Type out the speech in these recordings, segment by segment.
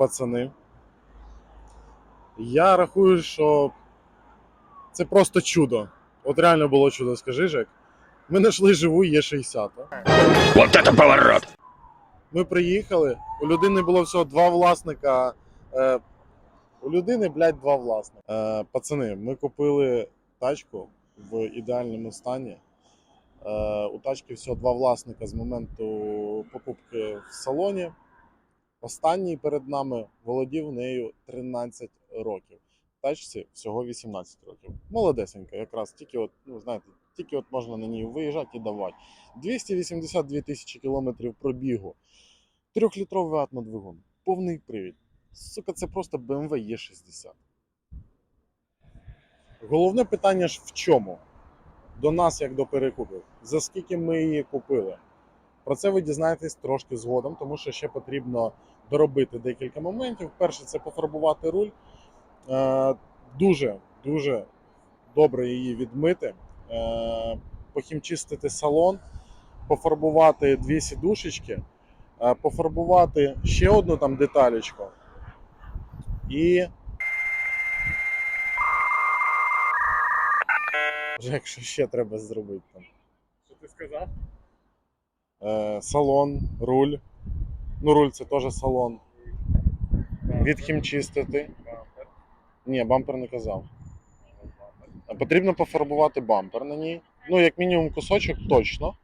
пацани. Я рахую, що це просто чудо. От реально було чудо, скажи, Жек. Ми знайшли живу Є60. Вот это поворот! Ми приїхали, у людини було всього два власника. Е, у людини, блядь, два власника. Е, пацани, ми купили тачку в ідеальному стані. Е, у тачки всього два власника з моменту покупки в салоні. Останній перед нами володів нею 13 років. Тачці всього 18 років. Молодесенька, якраз тільки от, ну знаєте, тільки от можна на ній виїжджати і давати. 282 тисячі кілометрів пробігу. Трьохлітровий атмодвигун, повний привід. Сука, це просто BMW E60. Головне питання ж в чому? До нас, як до перекупів. За скільки ми її купили? Про це ви дізнаєтесь трошки згодом, тому що ще потрібно доробити декілька моментів. Перше, це пофарбувати руль. Е, дуже, дуже добре її відмити, е, похімчистити салон, пофарбувати дві сідушечки, е, пофарбувати ще одну там деталечку. І. Жек, що ще треба зробити там? Що ти сказав? Е, салон, руль. Ну, руль це теж салон. Відхімчистити. Ні, бампер не казав. Потрібно пофарбувати бампер на ній. Ну, як мінімум, кусочок точно.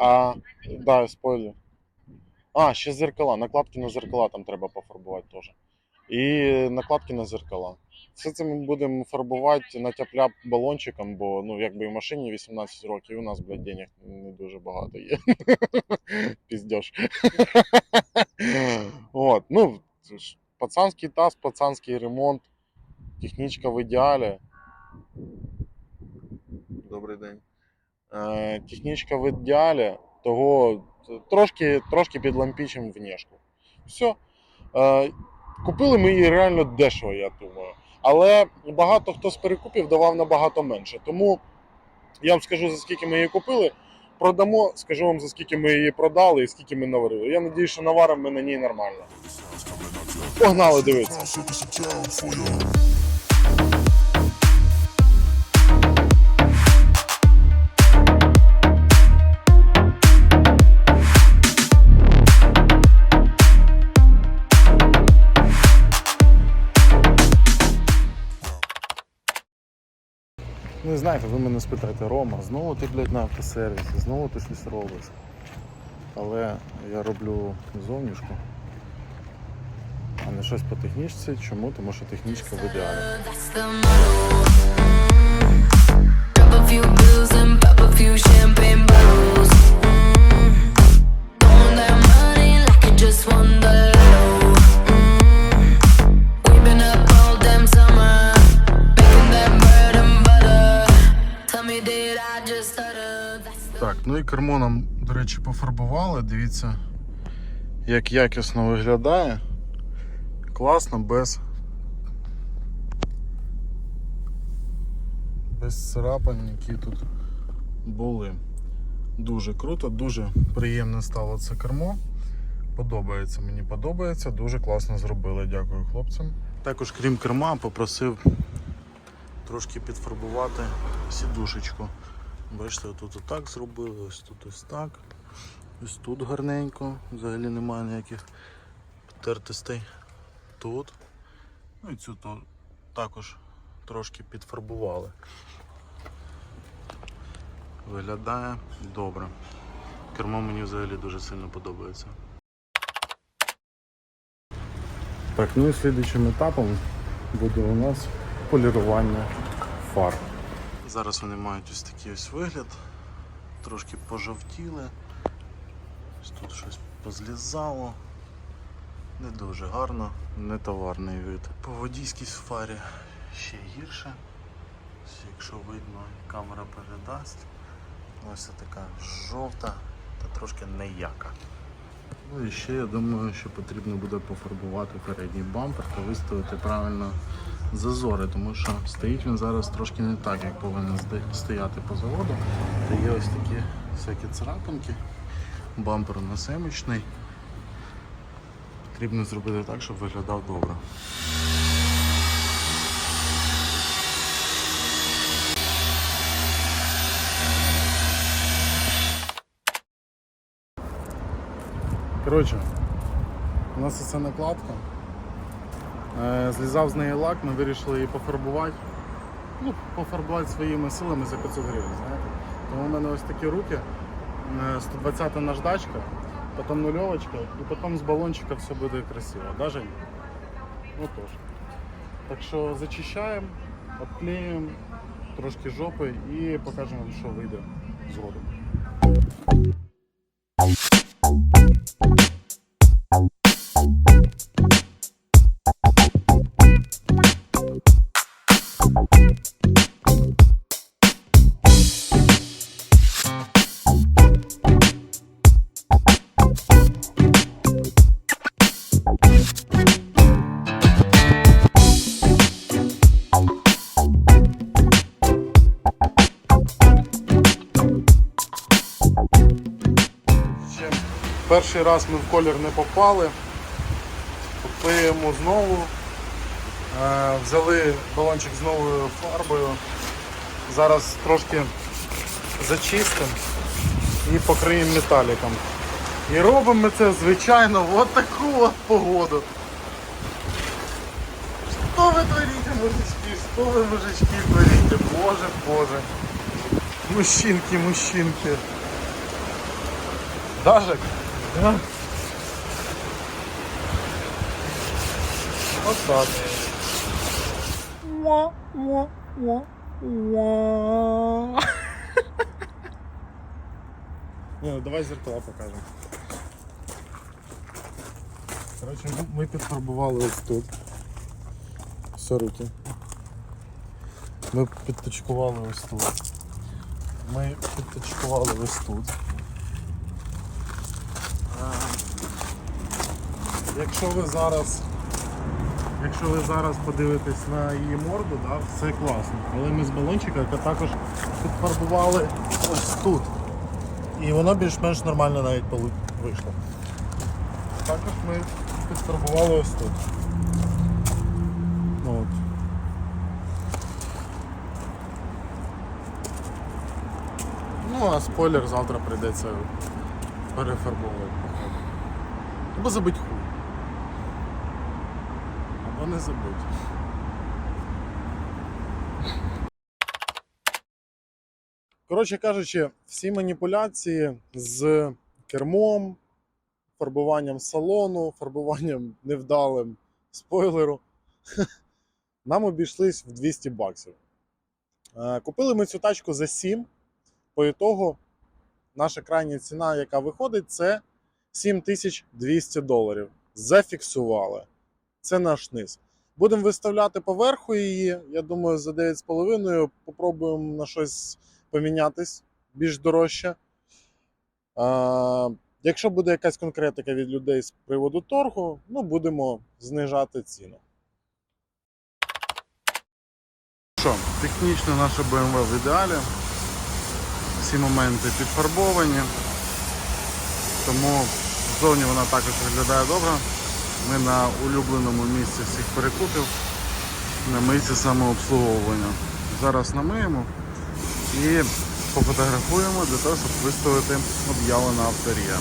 А, да, спойлер. А, ще зеркала. Накладки на зеркала там треба пофарбувати теж. І накладки на зеркала. Все це ми будемо фарбувати на тяп балончиком, бо ну, якби і в машині 18 років, і у нас, блядь, денег не дуже багато є. Піздєш. От, ну, пацанський таз, пацанський ремонт, технічка в ідеалі. Добрий день. Е, технічка в ідеалі, того трошки, трошки підлампічимо внешку. Все. Е, купили ми її реально дешево, я думаю. Але багато хто з перекупів давав набагато менше. Тому я вам скажу, за скільки ми її купили. Продамо, скажу вам, за скільки ми її продали і скільки ми наварили. Я надію, що наваримо ми на ній нормально. Погнали дивитися. Знаєте, ви мене спитаєте, Рома, знову ти, блядь, на автосервісі, знову ти щось робиш. Але я роблю зовнішку, а не щось по технічці. Чому? Тому що технічка в ідеалі. Кермо нам, до речі, пофарбували. Дивіться, як якісно виглядає. Класно, без. Без царапань, які тут були. Дуже круто, дуже приємне стало це кермо. Подобається, мені подобається, дуже класно зробили. Дякую хлопцям. Також, крім керма, попросив трошки підфарбувати сідушечку. Бачите, тут отак зробили, ось тут ось так. Ось тут гарненько, взагалі немає ніяких потертостей. Тут. Ну і цю то також трошки підфарбували. Виглядає добре. Кермо мені взагалі дуже сильно подобається. Так, ну і слідуючим етапом буде у нас полірування фар. Зараз вони мають ось такий ось вигляд, трошки пожовтіли, ось тут щось позлізало. Не дуже гарно, не товарний вид. По водійській фарі ще гірше. Ось Якщо видно, камера передасть. Ось така жовта та трошки неяка. Ну і ще я думаю, що потрібно буде пофарбувати передній бампер та виставити правильно зазори, тому що стоїть він зараз трошки не так, як повинен стояти по заводу. Та є ось такі всякі царапинки. Бампер насемічний. Потрібно зробити так, щоб виглядав добре. Коротше, у нас це накладка. Е, Злізав з неї лак, ми вирішили її пофарбувати. Ну, пофарбувати своїми силами за 500 гривень, знаєте. Тому у мене ось такі руки. Е, 120 наждачка, потім нульовочка і потім з балончика все буде красиво. Да, Жень? Отож. Так що зачищаємо, обклеюємо трошки жопи і покажемо вам, що вийде згодом. Раз ми в колір не попали. Поклеїмо знову. Е, Взяли балончик з новою фарбою. Зараз трошки зачистимо і покриємо металіком. І робимо ми це, звичайно, в от таку от погоду. Що ви творите, мужички? Що ви, мужички, творите? Боже, боже. Мужчинки, мужчинки. Дажик? Вот так. Не, ну давай зеркала покажемо. Коротше, ми- підфарбували ось тут. Все руки. Ми підточкували ось тут. Ми підточкували ось тут. Якщо ви зараз, якщо ви зараз подивитесь на її морду, да, все класно. Але ми з балончика також підфарбували ось тут. І воно більш-менш нормально навіть вийшло. Також ми підфарбували ось тут. Ну, От. Ну, а спойлер завтра прийдеться перефарбовувати. Або забить хуй. Або не забить. Коротше кажучи, всі маніпуляції з кермом, фарбуванням салону, фарбуванням невдалим спойлеру нам обійшлись в 200 баксів. Е, Купили ми цю тачку за 7. По ітогу наша крайня ціна, яка виходить, це 7200 доларів. Зафіксували. Це наш низ. Будемо виставляти поверху її. Я думаю, за 9,5 попробуємо на щось помінятись більш дорожче. А, якщо буде якась конкретика від людей з приводу торгу, ну будемо знижати ціну. Що, технічно наша BMW в ідеалі. Всі моменти підфарбовані. Тому ззовні вона також виглядає добре. Ми на улюбленому місці всіх перекупів на мийці самообслуговування. Зараз намиємо і пофотографуємо для того, щоб виставити об'яву на авторія.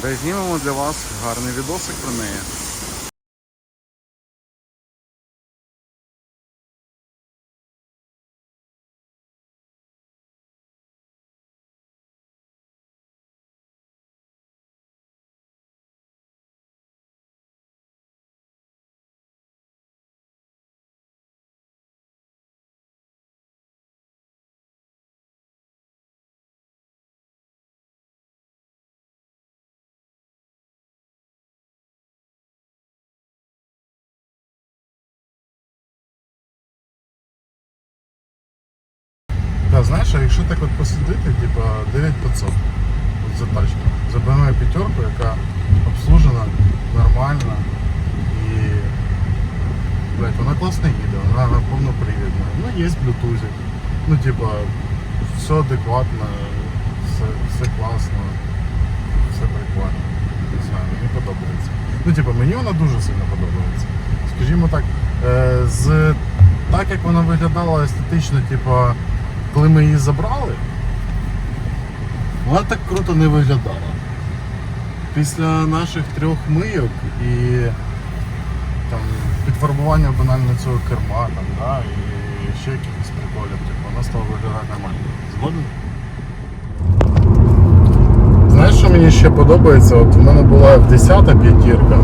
Та знімемо для вас гарний відосик про неї. Да, знаєш, а якщо так от посидити, типа 9500 от за тачку. За BMW п'ятерку, яка обслужена нормально і блядь, вона класно їде, вона повнопривідна. Ну, є Bluetooth. Ну, типа, все адекватно, все, все класно, все прикольно. Ну, типу, мені вона дуже сильно подобається. Скажімо так, е, з так як вона виглядала естетично, типу, коли ми її забрали, вона так круто не виглядала. Після наших трьох мийок і там, підфарбування банально цього керма, там, да, і ще якихось приколів, типу, вона стала виглядати нормально. Згоден? Знаєш, що мені ще подобається? От в мене була в 10 п'ятірка,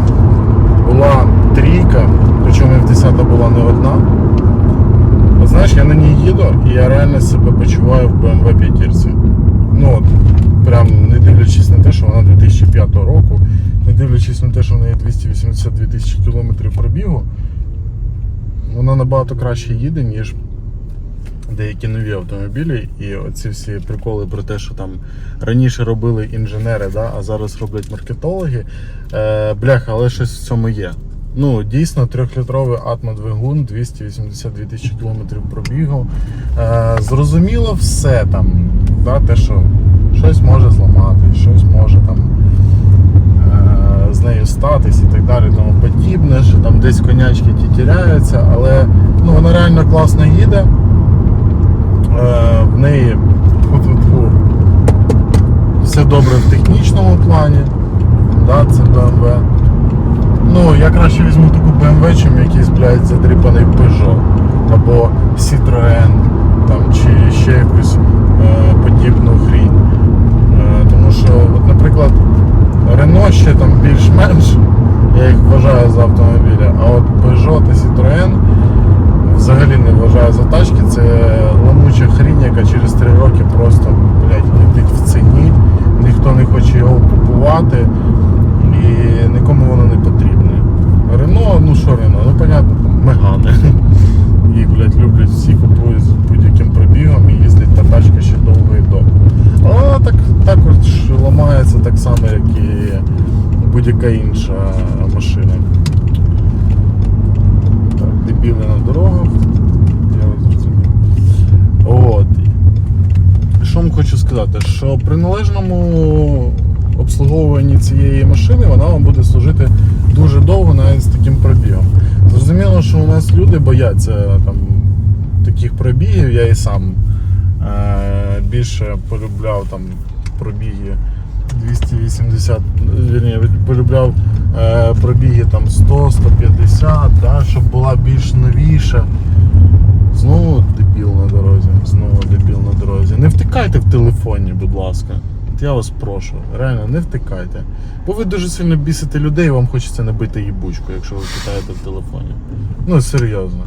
була трійка, причому в 10 була не одна. Знаєш, я на ній їду і я реально себе почуваю в BMW п'ятірці. Ну от, прям не дивлячись на те, що вона 2005 року, не дивлячись на те, що в неї 282 тисячі кілометрів пробігу, вона набагато краще їде, ніж деякі нові автомобілі. І оці всі приколи про те, що там раніше робили інженери, да, а зараз роблять маркетологи. Е, бляха, але щось в цьому є. Ну, дійсно, трьохлітровий атмодвигун, 282 тисячі кілометрів пробігу. Е, зрозуміло все там, да, те, що щось може зламати, щось може там е, з нею статись і так далі, тому подібне, що там десь конячки ті тіряються, але ну, вона реально класно їде. Е, в неї все добре в технічному плані. Да, це BMW. Ну, я краще візьму таку BMW, чим якийсь, блядь, задріпаний Peugeot або Citroën там, чи ще якусь е, подібну хрінь. Е, тому що, от, наприклад, Renault ще там більш-менш, я їх вважаю за автомобілі, а от Peugeot та Citroën взагалі не вважаю за тачки. Це ламуча хрінь, яка через 3 роки просто блядь, летить в ціні. Ніхто не хоче його купувати і нікому. Рено, ну що Рено, ну понятно, Мегани. Їх, блядь, люблять всі, купують з будь-яким пробігом і їздить та тачка ще довго і довго. Вона так, також ламається так само, як і будь-яка інша машина. Так, дебіли на дорогах. Я. От. Що вам хочу сказати, що при належному обслуговуванні цієї машини вона вам буде служити дуже довго, навіть з таким пробігом. Зрозуміло, що у нас люди бояться там, таких пробігів, я і сам е- більше полюбляв там пробіги 280, вірні, полюбляв е, пробіги там 100, 150, да, щоб була більш новіша. Знову дебіл на дорозі, знову дебіл на дорозі. Не втикайте в телефоні, будь ласка. От Я вас прошу, реально, не втикайте. Бо ви дуже сильно бісите людей, і вам хочеться набити їбучку, якщо ви питаєте в телефоні. Ну, серйозно.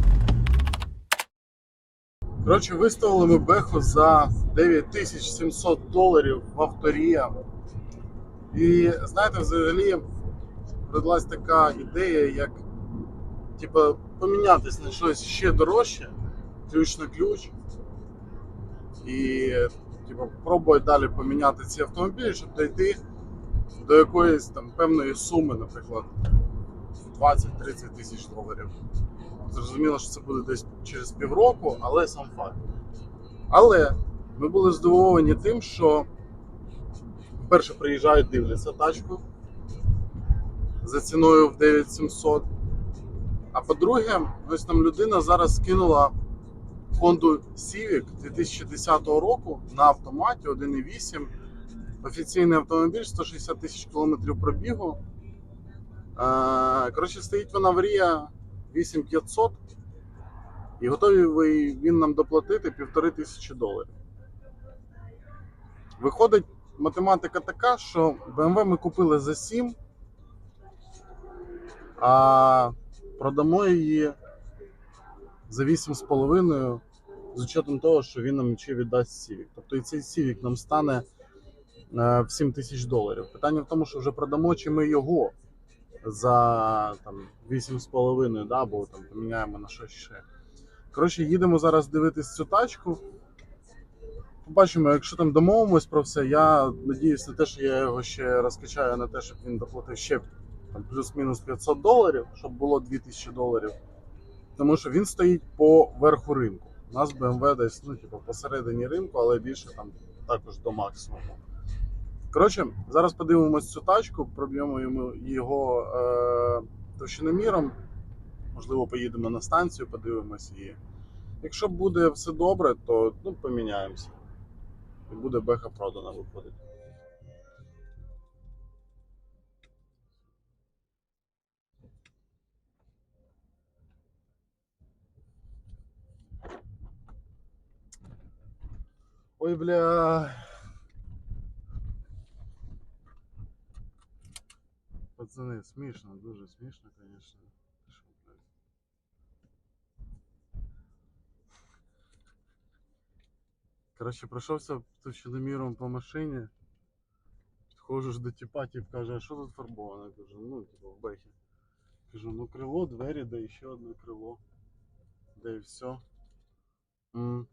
Коротше, виставили ми беху за 9700 доларів в авторія. І знаєте, взагалі родилась така ідея, як типу, помінятись на щось ще дорожче, ключ на ключ. І типу, пробувати далі поміняти ці автомобілі, щоб дійти до якоїсь там певної суми, наприклад, 20-30 тисяч доларів. Зрозуміло, що це буде десь через півроку, але сам факт. Але ми були здивовані тим, що вперше приїжджають, дивляться тачку за ціною в 9700. А по-друге, ось там людина зараз скинула Honda Civic 2010 року на автоматі 1.8. Офіційний автомобіль, 160 тисяч кілометрів пробігу. Е, Коротше, стоїть вона в Рія 8500 і готові ви- він нам доплатити півтори тисячі доларів. Виходить, математика така, що BMW ми купили за 7, а продамо її за 8,5 з учетом того, що він нам ще віддасть Civic. Тобто і цей Civic нам стане е, в 7 тисяч доларів. Питання в тому, що вже продамо чи ми його за там, 8,5, да, або там поміняємо на щось ще. Коротше, їдемо зараз дивитись цю тачку. Побачимо, якщо там домовимось про все, я надіюсь на те, що я його ще розкачаю на те, щоб він доплатив ще там, плюс-мінус 500 доларів, щоб було 2000 доларів. Тому що він стоїть по верху ринку. У нас BMW десь ну, типу, посередині ринку, але більше там також до максимуму. Коротше, зараз подивимось цю тачку, проб'ємо його е, товщиноміром. Можливо, поїдемо на станцію, подивимось її. Якщо буде все добре, то ну, поміняємося. І буде беха продана виходить. Ой, бля. Пацани, смішно, дуже смішно, звісно. Що, блядь. Коротше, пройшовся товщиноміром по машині. Підходжу ж до тіпа, тіп каже, а що тут фарбовано? Кажу, ну, типу, в бехі. Кажу, ну крило, двері, да і ще одне крило. Да і все. М.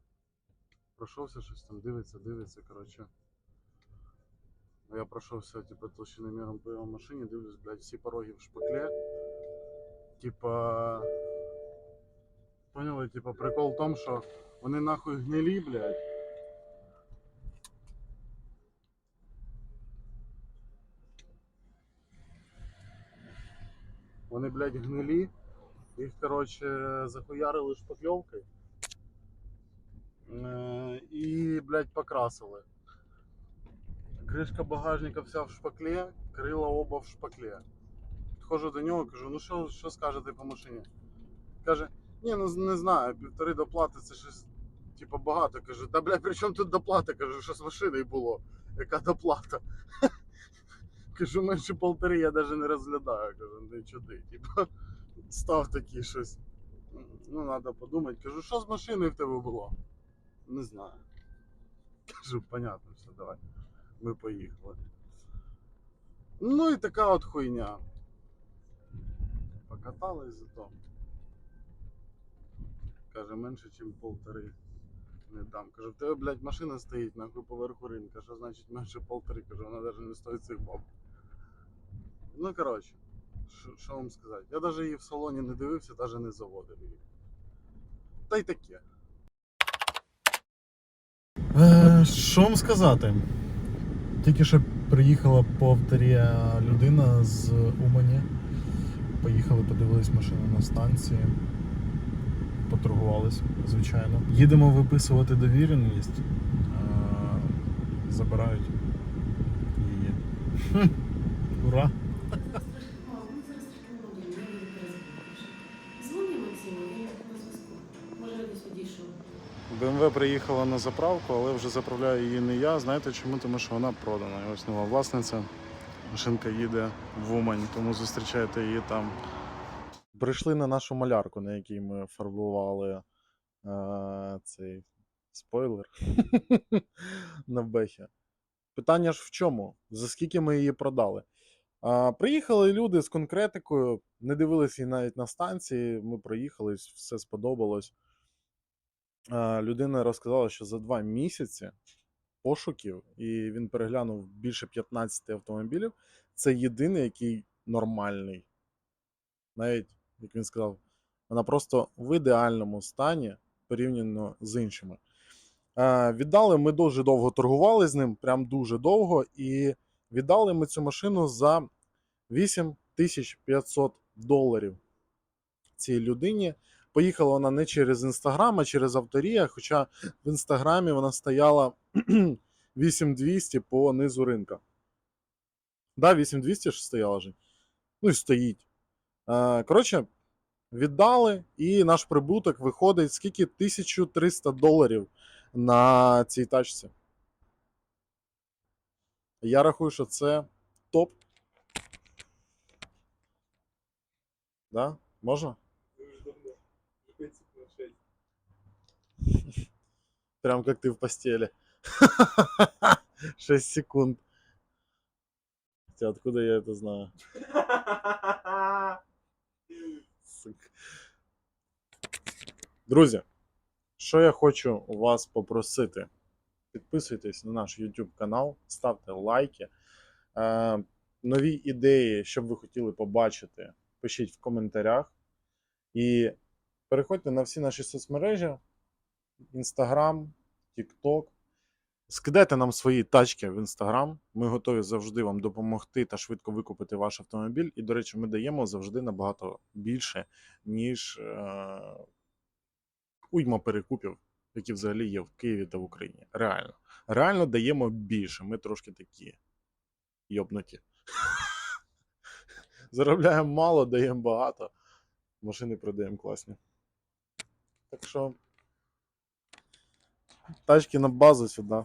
Пройшовся щось там, дивиться, дивиться, коротше. Я пройшовся, типу, толщиноміром по його машині, дивлюсь, блядь, всі пороги в шпаклі. Типа. Поняли, типа, прикол в тому, що вони нахуй гнилі, блядь. Вони, блядь, гнилі. Їх, коротше, захуярили шпакльовкою. Е, І, блядь, покрасили. Кришка багажника вся в шпаклі, крила оба в шпаклі. Підходжу до нього, кажу, ну що, скажете по машині? Каже, ні, ну не знаю, півтори доплати це щось типу багато. Кажу, та блядь, при чому тут доплата? Кажу, що з машиною було. Яка доплата? Кажу, менше полтори я навіть не розглядаю. Кажу, не чуди. Типу, став такий щось. Ну, треба подумати. Кажу, що з машиною в тебе було? Не знаю. Кажу, понятно, все, давай. Ми поїхали. Ну і така от хуйня. Покатались зато. Каже, менше, ніж полтори. Не дам. Кажу, в тебе, блядь, машина стоїть нахуй поверху ринка. Що значить менше полтори? Кажу, вона навіть не стоїть цих баб. Ну, коротше, що- вам сказати? Я навіть її в салоні не дивився, навіть не заводив її. Та й таке. Е, що вам сказати? Тільки що приїхала по авторія людина з Умані. Поїхали, подивились машину на станції. Поторгувались, звичайно. Їдемо виписувати довіреність. Е, Забирають її. Ура! БМВ приїхала на заправку, але вже заправляю її не я. Знаєте чому? Тому що вона продана. І ось нова власниця. Машинка їде в Умань, тому зустрічайте її там. Прийшли на нашу малярку, на якій ми фарбували е, цей спойлер на бехі. Питання ж в чому? За скільки ми її продали? А, приїхали люди з конкретикою, не дивилися її навіть на станції. Ми проїхались, все сподобалось. А, людина розказала, що за два місяці пошуків, і він переглянув більше 15 автомобілів. Це єдиний, який нормальний. Навіть, як він сказав, вона просто в ідеальному стані порівняно з іншими. Е, віддали ми дуже довго торгували з ним, прям дуже довго, і віддали ми цю машину за 8500 доларів цій людині. Поїхала вона не через інстаграм, а через авторія. Хоча в інстаграмі вона стояла 8200 по низу ринка. Да, 8200 ж стояла же. Ну і стоїть. Е, Коротше, віддали, і наш прибуток виходить скільки 1300 доларів на цій тачці. Я рахую, що це топ. Да? Можна? Прям как ты в постели. 6 секунд. Хотя откуда я это знаю? Друзі, що я хочу у вас попросити? Підписуйтесь на наш YouTube канал, ставте лайки. Е, нові ідеї, що б ви хотіли побачити, пишіть в коментарях. І переходьте на всі наші соцмережі: Instagram, TikTok. Скидайте нам свої тачки в інстаграм. Ми готові завжди вам допомогти та швидко викупити ваш автомобіль. І, до речі, ми даємо завжди набагато більше, ніж е... уйма перекупів, які взагалі є в Києві та в Україні. Реально. Реально даємо більше. Ми трошки такі йобнуті. Заробляємо мало, даємо багато. Машини продаємо класні. Так що. Тачки на базу сюди.